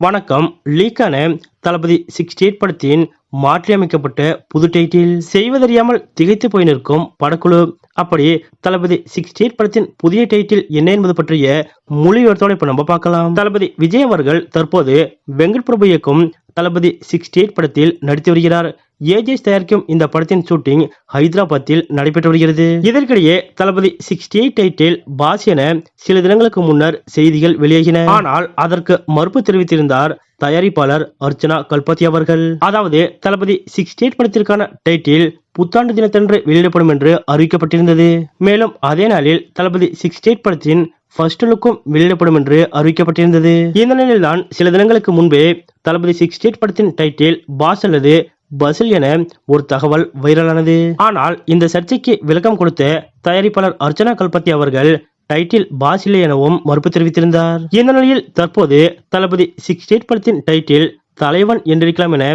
வணக்கம். லீக்கான தளபதி sixty eight படத்தின் மாற்றியமைக்கப்பட்ட புது டைட்டில் செய்வதறியாமல் திகைத்து போய் நிற்கும் படக்குழு. அப்படி தளபதி சிக்ஸ்டி எயிட் படத்தின் புதிய டைட்டில் என்ன என்பது பற்றிய முழு இப்ப நம்ம பார்க்கலாம். தளபதி விஜய் அவர்கள் தற்போது வெங்கட் பிரபு இயக்கும் தளபதி சிக்ஸ்டி எயிட் படத்தில் நடித்து வருகிறார். ஏஜேஸ் தயாரிக்கும் இந்த படத்தின் ஷூட்டிங் ஹைதராபாத்தில் நடைபெற்று வருகிறது. இதற்கிடையே Thalapathy sixty eight title Boss என சில தினங்களுக்கு முன்னர் செய்திகள் வெளியாகின. ஆனால் அதற்கு மறுப்பு தெரிவித்திருந்தார் தயாரிப்பாளர் அர்ச்சனா கல்பத்தி அவர்கள். அதாவது தளபதி சிக்ஸ்டி எயிட் படத்திற்கான டைட்டில் புத்தாண்டு தினத்தன்று வெளியிடப்படும் என்று அறிவிக்கப்பட்டிருந்தது. மேலும் அதே நாளில் தளபதி சிக்ஸ்டி எயிட் படத்தின் ஃபர்ஸ்ட் லுக்கும் வெளியிடப்படும் என்று அறிவிக்கப்பட்டிருந்தது. இந்த நிலையில்தான் சில தினங்களுக்கு முன்பே தளபதி சிக்ஸ்டி எயிட் படத்தின் டைட்டில் பாஸ் அல்லது பசில் என ஒரு தகவல் வைரலானது. ஆனால் இந்த சர்ச்சைக்கு விளக்கம் கொடுத்த தயாரிப்பாளர் அர்ச்சனா கல்பத்தி அவர்கள் டைட்டில் பாஸ் இல்லை எனவும் மறுப்பு தெரிவித்திருந்தார். இந்த நிலையில் தற்போது தளபதி சிக்ஸ்டி எயிட் படத்தின் டைட்டில் தலைவன் என்றிருக்கலாம் என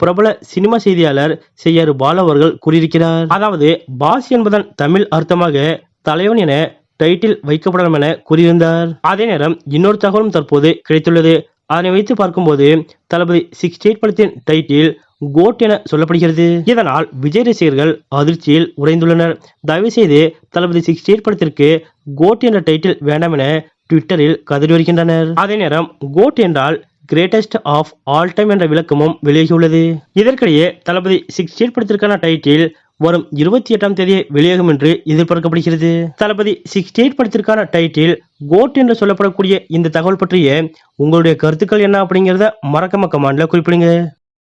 பிரபல சினிமா செய்தியாளர் செய்யாறு பாலு அவர்கள் கூறியிருக்கிறார். அதாவது பாஸ் என்பதன் தமிழ் அர்த்தமாக தலைவன் என டைட்டில் வைக்கப்படலாம் என கூறியிருந்தார். அதே நேரம் இன்னொரு தகவலும் தற்போது கிடைத்துள்ளது. அதனை வைத்து பார்க்கும்போது தளபதி சிக்ஸ்டி எயிட் படத்தின் டைட்டில் கோட் என சொல்லப்படுகிறது. இதனால் விஜய் ரசிகர்கள் அதிர்ச்சியில் உறைந்துள்ளனர். தயவு செய்து தளபதி சிக்ஸ்டி எயிட் படத்திற்கு கோட் என்ற டைட்டில் வேண்டாம் என ட்விட்டரில் கதறி வருகின்றனர். அதே நேரம் கோட் என்றால் கிரேட்டஸ்ட் ஆஃப் ஆல் டைம் என்ற விளக்கமும் வெளியாகியுள்ளது. இதற்கிடையே தளபதி சிக்ஸ்டி எயிட் படத்திற்கான டைட்டில் வரும் இருபத்தி எட்டாம் தேதி வெளியாகும் என்று எதிர்பார்க்கப்படுகிறது. தளபதி சிக்ஸ்டி எயிட் படத்திற்கான டைட்டில் கோட் என்று சொல்லப்படக்கூடிய இந்த தகவல் பற்றிய உங்களுடைய கருத்துக்கள் என்ன அப்படிங்கிறத மறக்காம கமாண்ட்ல குறிப்பிடுங்க.